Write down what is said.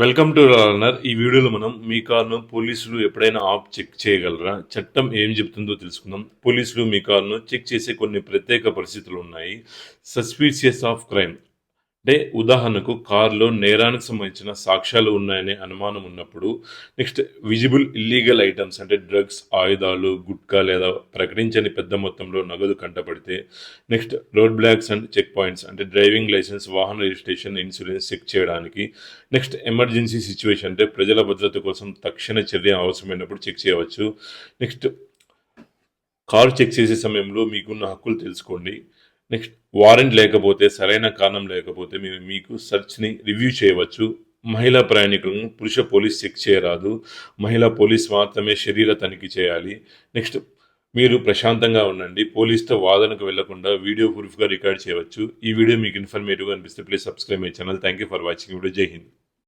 Welcome to learner ఈ వీడియోలో మనం మీ కార్ను పోలీసులు ఎప్పుడైనా ఆప్ చెక్ చేయగలరా? చట్టం ఏం చెప్తుందో తెలుసుకుందాం. పోలీసులు మీ కార్ను చెక్ చేసే కొన్ని ప్రత్యేక పరిస్థితులు ఉన్నాయి. Suspicious of crime. అంటే ఉదాహరణకు కారులో నేరానికి సంబంధించిన సాక్ష్యాలు ఉన్నాయనే అనుమానం ఉన్నప్పుడు నెక్స్ట్ విజిబుల్ ఇల్లీగల్ ఐటమ్స్ అంటే డ్రగ్స్ ఆయుధాలు గుట్కా లేదా ప్రకటించని పెద్ద మొత్తంలో నగదు కంటపడితే next road blocks and check points అంటే డ్రైవింగ్ లైసెన్స్ వాహన రిజిస్ట్రేషన్ ఇన్సూరెన్స్ చెక్ చేయడానికి నెక్స్ట్ ఎమర్జెన్సీ సిచ్యువేషన్ అంటే ప్రజల భద్రత కోసం తక్షణ చర్య అవసరమైనప్పుడు చెక్ చేయవచ్చు. నెక్స్ట్ కారు చెక్ చేసే సమయంలో మీకున్న హక్కులు తెలుసుకోండి. నెక్స్ట్ వారెంట్ లేకపోతే సరైన కారణం లేకపోతే మీరు మీకు సెర్చ్ని రివ్యూ చేయవచ్చు. మహిళా ప్రయాణికులను పురుష పోలీస్ చెక్ చేయరాదు. మహిళా పోలీస్ మాత్రమే శరీర తనిఖీ చేయాలి. నెక్స్ట్ మీరు ప్రశాంతంగా ఉండండి. పోలీస్తో వాదనకు వెళ్ళకుండా వీడియో ప్రూఫ్గా రికార్డ్ చేయవచ్చు. ఈ వీడియో మీకు ఇన్ఫర్మేటివ్గా అనిపిస్తే please subscribe my channel. Thank you for watching. Video జై హింద్.